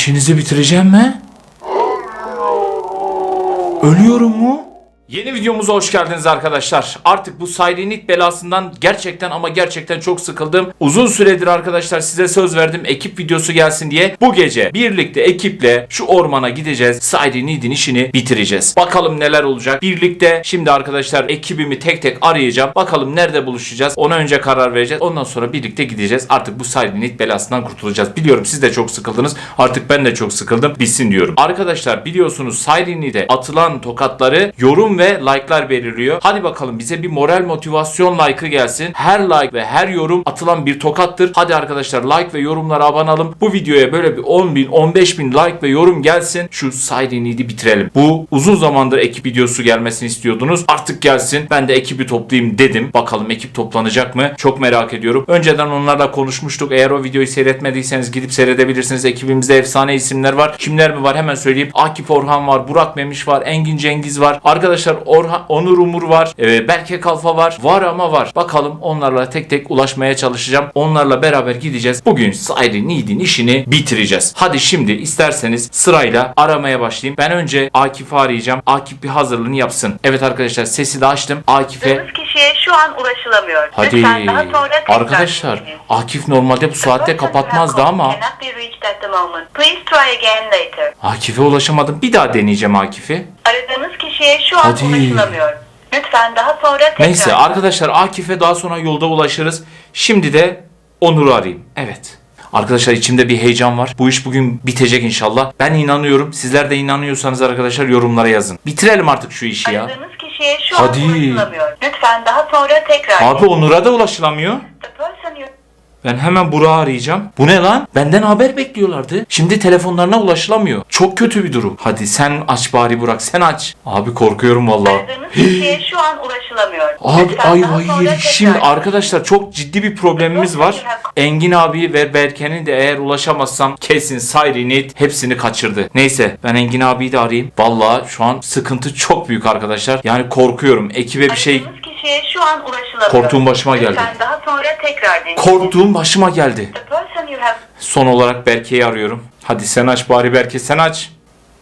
İşinizi bitireceğim mi? Ölüyorum mu? Yeni videomuza hoş geldiniz arkadaşlar. Artık bu Sirenit belasından gerçekten ama gerçekten çok sıkıldım. Uzun süredir arkadaşlar size söz verdim ekip videosu gelsin diye. Bu gece birlikte ekiple şu ormana gideceğiz. Sirenit'in işini bitireceğiz. Bakalım neler olacak. Birlikte şimdi arkadaşlar ekibimi tek tek arayacağım. Bakalım nerede buluşacağız. Ona önce karar vereceğiz. Ondan sonra birlikte gideceğiz. Artık bu Sirenit belasından kurtulacağız. Biliyorum siz de çok sıkıldınız. Artık ben de çok sıkıldım. Bitsin diyorum. Arkadaşlar biliyorsunuz Sirenit'e atılan tokatları yorum ve like'lar belirliyor. Hadi bakalım bize bir moral motivasyon like'ı gelsin. Her like ve her yorum atılan bir tokattır. Hadi arkadaşlar like ve yorumlara abanalım. Bu videoya böyle bir 10 bin 15 bin like ve yorum gelsin. Şu Sirenit'i bitirelim. Bu uzun zamandır ekip videosu gelmesini istiyordunuz. Artık gelsin. Ben de ekibi toplayayım dedim. Bakalım ekip toplanacak mı? Çok merak ediyorum. Önceden onlarla konuşmuştuk. Eğer o videoyu seyretmediyseniz gidip seyredebilirsiniz. Ekibimizde efsane isimler var. Kimler mi var hemen söyleyeyim. Akif Orhan var, Burak Memiş var, Engin Cengiz var. Arkadaşlar Orhan, Onur Umur var, e, Berke Kalfa var. Var ama var. Bakalım onlarla tek tek ulaşmaya çalışacağım. Onlarla beraber gideceğiz. Bugün Sayri Nid'in işini bitireceğiz. Hadi şimdi isterseniz sırayla aramaya başlayayım. Ben önce Akif'i arayacağım. Akif bir hazırlığını yapsın. Evet arkadaşlar sesi de açtım. Akif'e Aradığınız kişiye şu an ulaşılamıyor. Hadi Lütfen daha sonra tekrar arkadaşlar deneyiniz. Akif normalde bu saatte kapatmazdı ama cannot be reached at the moment. Please try again later. Akif'e ulaşamadım. Bir daha deneyeceğim Akif'i. Kişiye şu an Hadi. ulaşılamıyor. Lütfen daha sonra tekrar Neyse arkadaşlar Akif'e daha sonra yolda ulaşırız. Şimdi de Onur'u arayayım. Evet. Arkadaşlar içimde bir heyecan var. Bu iş bugün bitecek inşallah. Ben inanıyorum. Sizler de inanıyorsanız arkadaşlar yorumlara yazın. Bitirelim artık şu işi ya. Aradığınız kişiye şu Hadi. an ulaşılamıyor. Lütfen daha sonra tekrar Abi Onur'a da ulaşılamıyor. Ben hemen Burak'ı arayacağım. Bu ne lan? Benden haber bekliyorlardı. Şimdi telefonlarına ulaşılamıyor. Çok kötü bir durum. Hadi sen aç bari Burak sen aç. Abi korkuyorum aradığınız kişiye şu an ulaşılamıyor. Abi Lütfen ay daha ay sonra şimdi tekrar arkadaşlar çok ciddi bir problemimiz var. Engin abi ve Berke'nin de eğer ulaşamazsam kesin Sirenit hepsini kaçırdı. Neyse ben Engin abiyi de arayayım. Vallahi şu an sıkıntı çok büyük arkadaşlar. Yani korkuyorum. Ekibe bir şey Aradığınız kişiye şu an ulaşılamıyor. Korktuğum başıma geldi. Lütfen daha sonra tekrar deneyin. korktuğum başıma geldi. The person you have Son olarak Berke'yi arıyorum. Hadi sen aç bari Berke sen aç.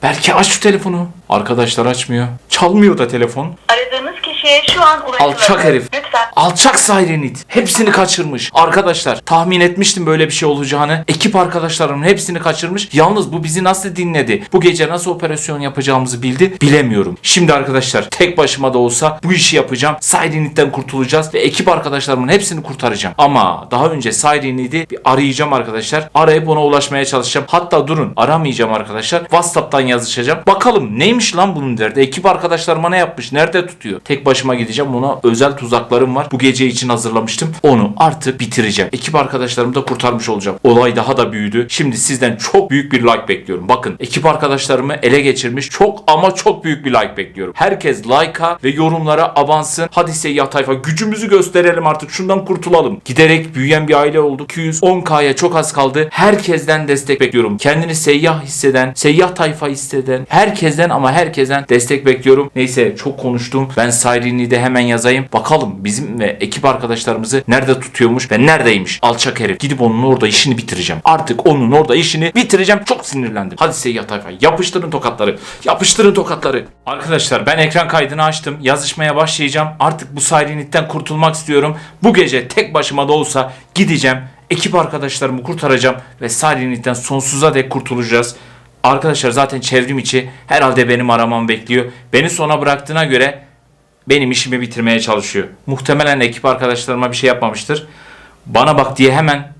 Berke aç şu telefonu. Arkadaşlar açmıyor. Çalmıyor da telefon. aradığınız kişiye şu an ulaşılamıyor. Alçak herif. Lütfen Alçak Sirenit. Hepsini kaçırmış. Arkadaşlar tahmin etmiştim böyle bir şey olacağını. Ekip arkadaşlarımın hepsini kaçırmış. Yalnız bu bizi nasıl dinledi? Bu gece nasıl operasyon yapacağımızı bildi? Bilemiyorum. Şimdi arkadaşlar tek başıma da olsa bu işi yapacağım. Sirenit'ten kurtulacağız ve ekip arkadaşlarımın hepsini kurtaracağım. Ama daha önce Sirenit'i bir arayacağım arkadaşlar. Arayıp ona ulaşmaya çalışacağım. Hatta durun aramayacağım arkadaşlar. WhatsApp'tan yazışacağım. Bakalım neymiş lan bunun derdi? Ekip arkadaşlarıma ne yapmış? Nerede tutuyor? Tek başıma gideceğim. Ona özel tuzaklarım var. Bu gece için hazırlamıştım. Onu artık bitireceğim. Ekip arkadaşlarımı da kurtarmış olacağım. Olay daha da büyüdü. Şimdi sizden çok büyük bir like bekliyorum. Bakın ekip arkadaşlarımı ele geçirmiş. Çok ama çok büyük bir like bekliyorum. Herkes like'a ve yorumlara abansın. Hadi seyyah tayfa gücümüzü gösterelim artık. Şundan kurtulalım. Giderek büyüyen bir aile olduk. 210K'ya çok az kaldı. Herkesten destek bekliyorum. Kendini seyyah hisseden, seyyah tayfa hisseden, herkesten ama herkesten destek bekliyorum. Neyse çok konuştum. Ben Sayrin'i de hemen yazayım. Bakalım bizim ve ekip arkadaşlarımızı nerede tutuyormuş ve neredeymiş. Alçak herif. Gidip onun orada işini bitireceğim. Artık onun orada işini bitireceğim. Çok sinirlendim. Hadi seyyah tayfa yapıştırın tokatları. Yapıştırın tokatları. Arkadaşlar ben ekran kaydını açtım. Yazışmaya başlayacağım. Artık bu Sayrinit'ten kurtulmak istiyorum. Bu gece tek başıma da olsa gideceğim. Ekip arkadaşlarımı kurtaracağım ve Sayrinit'ten sonsuza dek kurtulacağız. Arkadaşlar zaten çevrim içi herhalde benim aramam bekliyor. Beni sona bıraktığına göre benim işimi bitirmeye çalışıyor. Muhtemelen ekip arkadaşlarıma bir şey yapmamıştır. Bana bak diye hemen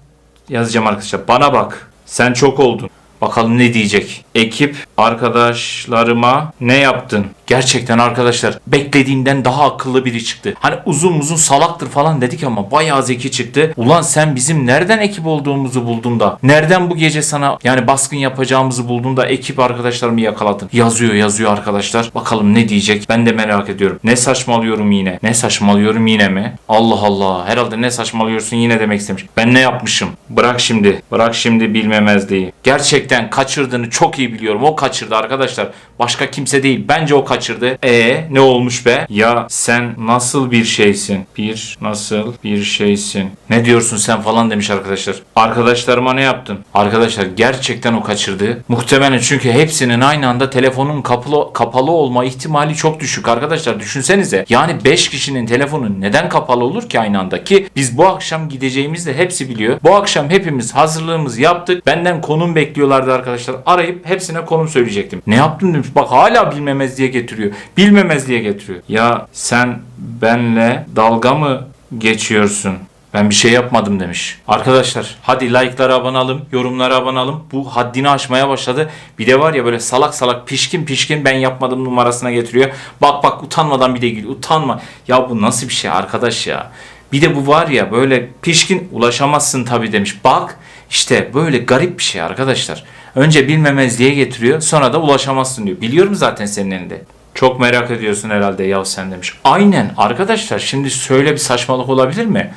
yazacağım arkadaşlar. Bana bak. Sen çok oldun. Bakalım ne diyecek. Ekip arkadaşlarıma ne yaptın? Gerçekten arkadaşlar beklediğimden daha akıllı biri çıktı. Hani uzun uzun salaktır falan dedik ama bayağı zeki çıktı. Ulan sen bizim nereden ekip olduğumuzu buldun da nereden bu gece sana yani baskın yapacağımızı buldun da ekip arkadaşlarımı yakaladın. Yazıyor yazıyor arkadaşlar. Bakalım ne diyecek? Ben de merak ediyorum. Ne saçmalıyorum yine? Ne saçmalıyorum yine mi? Allah Allah. Herhalde ne saçmalıyorsun yine demek istemiş. Ben ne yapmışım? Bırak şimdi. Bırak şimdi bilmemezliği. Gerçekten kaçırdığını çok iyi iyi biliyorum. O kaçırdı arkadaşlar. Başka kimse değil. Bence o kaçırdı. E ne olmuş be? Ya sen nasıl bir şeysin? Bir nasıl bir şeysin? Ne diyorsun sen falan demiş arkadaşlar. Arkadaşlarıma ne yaptın? Arkadaşlar gerçekten o kaçırdı. Muhtemelen çünkü hepsinin aynı anda telefonun kapalı, kapalı olma ihtimali çok düşük arkadaşlar. Düşünsenize. Yani 5 kişinin telefonu neden kapalı olur ki aynı anda? Ki biz bu akşam gideceğimizi de hepsi biliyor. Bu akşam hepimiz hazırlığımızı yaptık. Benden konum bekliyorlardı arkadaşlar. Arayıp hepsine konum söyleyecektim. Ne yaptın demiş. Bak hala bilmemez diye getiriyor. Bilmemez diye getiriyor. Ya sen benle dalga mı geçiyorsun? Ben bir şey yapmadım demiş. Arkadaşlar hadi like'lara abanalım, yorumlara abanalım. Bu haddini aşmaya başladı. Bir de var ya böyle salak salak pişkin pişkin ben yapmadım numarasına getiriyor. Bak bak utanmadan bir de gül. Utanma. Ya bu nasıl bir şey arkadaş ya. Bir de bu var ya böyle pişkin ulaşamazsın tabii demiş. Bak işte böyle garip bir şey arkadaşlar. Önce bilmemezliğe getiriyor sonra da ulaşamazsın diyor. Biliyorum zaten senin elinde. Çok merak ediyorsun herhalde ya sen demiş. Aynen arkadaşlar şimdi şöyle bir saçmalık olabilir mi?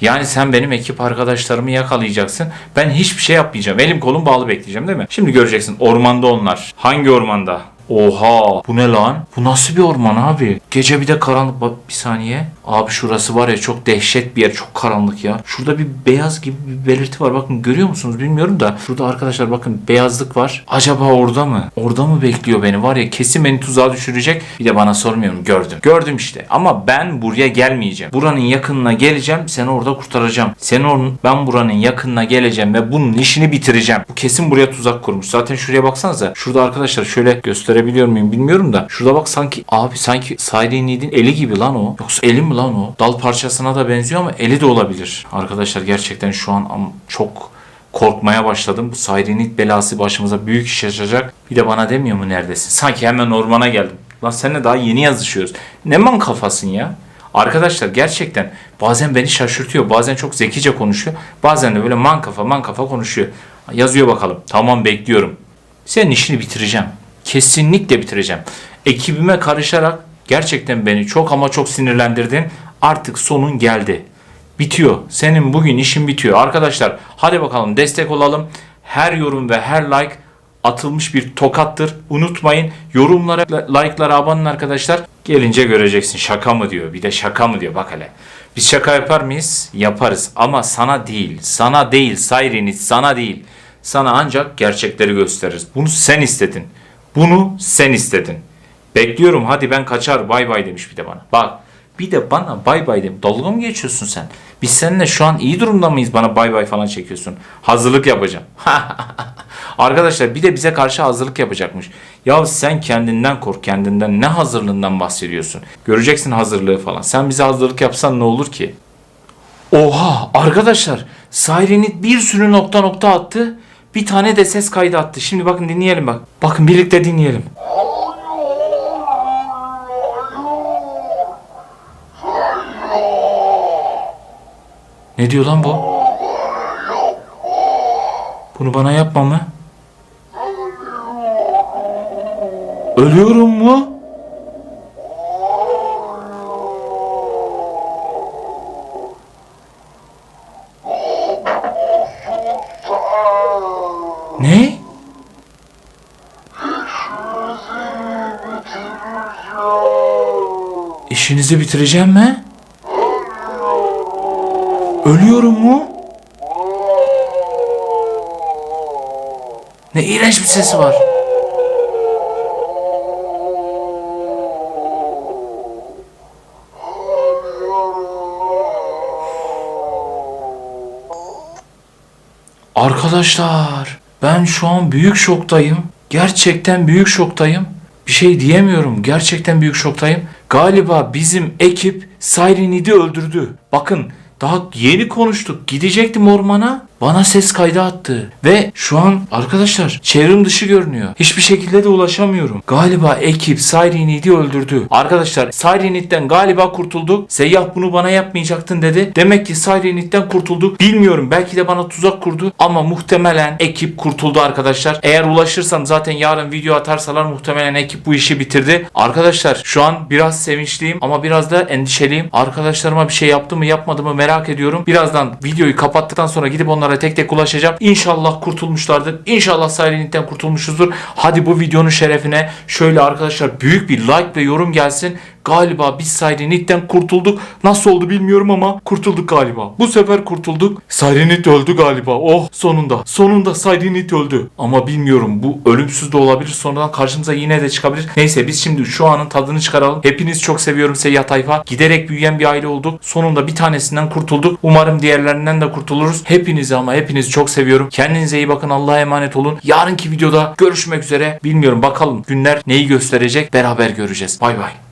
Yani sen benim ekip arkadaşlarımı yakalayacaksın. Ben hiçbir şey yapmayacağım. Elim kolum bağlı bekleyeceğim değil mi? Şimdi göreceksin ormanda onlar. Hangi ormanda? Oha bu ne lan? Bu nasıl bir orman abi? Gece bir de karanlık. Bak bir saniye. Abi şurası var ya çok dehşet bir yer. Çok karanlık ya. Şurada bir beyaz gibi bir belirti var. Bakın görüyor musunuz bilmiyorum da. Şurada arkadaşlar bakın beyazlık var. Acaba orada mı? Orada mı bekliyor beni? Var ya kesin beni tuzağa düşürecek. Bir de bana sormuyorum. Gördüm. Gördüm işte. Ama ben buraya gelmeyeceğim. Buranın yakınına geleceğim. Seni orada kurtaracağım. Seni onun ben buranın yakınına geleceğim ve bunun işini bitireceğim. Bu kesin buraya tuzak kurmuş. Zaten şuraya baksanıza. Şurada arkadaşlar şöyle gösterebiliyor muyum bilmiyorum da. Şurada bak sanki abi sanki Siren Need'in eli gibi lan o. Yoksa eli mi lan o? Dal parçasına da benziyor ama eli de olabilir. Arkadaşlar gerçekten şu an çok korkmaya başladım. Bu Sirenit belası başımıza büyük iş açacak. Bir de bana demiyor mu neredesin? Sanki hemen ormana geldim. Lan seninle daha yeni yazışıyoruz. Ne man kafasın ya? Arkadaşlar gerçekten bazen beni şaşırtıyor. Bazen çok zekice konuşuyor. Bazen de böyle man kafa man kafa konuşuyor. Yazıyor bakalım. Tamam bekliyorum. Senin işini bitireceğim. Kesinlikle bitireceğim. Ekibime karışarak gerçekten beni çok ama çok sinirlendirdin. Artık sonun geldi. Bitiyor. Senin bugün işin bitiyor. Arkadaşlar hadi bakalım destek olalım. Her yorum ve her like atılmış bir tokattır. Unutmayın yorumlara, like'lara abanın arkadaşlar. Gelince göreceksin şaka mı diyor. Bir de şaka mı diyor bak hele. Biz şaka yapar mıyız? Yaparız ama sana değil. Sana değil Sayrinit sana değil. Sana ancak gerçekleri gösteririz. Bunu sen istedin. Bunu sen istedin. Bekliyorum hadi ben kaçar bay bay demiş bir de bana. Bak bir de bana bay bay demiş. Dalga mı geçiyorsun sen? Biz seninle şu an iyi durumda mıyız bana bay bay falan çekiyorsun? Hazırlık yapacağım. Arkadaşlar bir de bize karşı hazırlık yapacakmış. Ya sen kendinden kork kendinden ne hazırlığından bahsediyorsun? Göreceksin hazırlığı falan. Sen bize hazırlık yapsan ne olur ki? Oha arkadaşlar Sirenit bir sürü nokta nokta attı. Bir tane de ses kaydı attı. Şimdi bakın dinleyelim bak. Bakın birlikte dinleyelim. Ne diyor lan bu? Bunu bana yapma mı? Ölüyorum mu? Ne? İşinizi bitireceğim mi? Ölüyorum mu? Ne iğrenç bir sesi var. Arkadaşlar ben şu an büyük şoktayım. Gerçekten büyük şoktayım. Bir şey diyemiyorum. Gerçekten büyük şoktayım. Galiba bizim ekip Sirenid'i öldürdü. Bakın daha yeni konuştuk. Gidecektim ormana. Bana ses kaydı attı. Ve şu an arkadaşlar çevrim dışı görünüyor. Hiçbir şekilde de ulaşamıyorum. Galiba ekip Sirenid'i öldürdü. Arkadaşlar Sirenid'den galiba kurtulduk. Seyyah bunu bana yapmayacaktın dedi. Demek ki Sirenid'den kurtulduk. Bilmiyorum belki de bana tuzak kurdu. Ama muhtemelen ekip kurtuldu arkadaşlar. Eğer ulaşırsam zaten yarın video atarsalar muhtemelen ekip bu işi bitirdi. Arkadaşlar şu an biraz sevinçliyim ama biraz da endişeliyim. Arkadaşlarıma bir şey yaptı mı yapmadı mı merak ediyorum. Birazdan videoyu kapattıktan sonra gidip onlara onlara tek tek ulaşacağım. İnşallah kurtulmuşlardır. İnşallah Sirenit'ten kurtulmuşuzdur. Hadi bu videonun şerefine şöyle arkadaşlar büyük bir like ve yorum gelsin. Galiba biz Sirenit'ten kurtulduk. Nasıl oldu bilmiyorum ama kurtulduk galiba. Bu sefer kurtulduk. Sirenit öldü galiba. Oh sonunda. Sonunda Sirenit öldü. Ama bilmiyorum bu ölümsüz de olabilir. Sonradan karşımıza yine de çıkabilir. Neyse biz şimdi şu anın tadını çıkaralım. Hepiniz çok seviyorum Seyyah Tayfa. Giderek büyüyen bir aile olduk. Sonunda bir tanesinden kurtulduk. Umarım diğerlerinden de kurtuluruz. Hepinizi ama hepinizi çok seviyorum. Kendinize iyi bakın. Allah'a emanet olun. Yarınki videoda görüşmek üzere. Bilmiyorum bakalım günler neyi gösterecek. Beraber göreceğiz. Bay bay.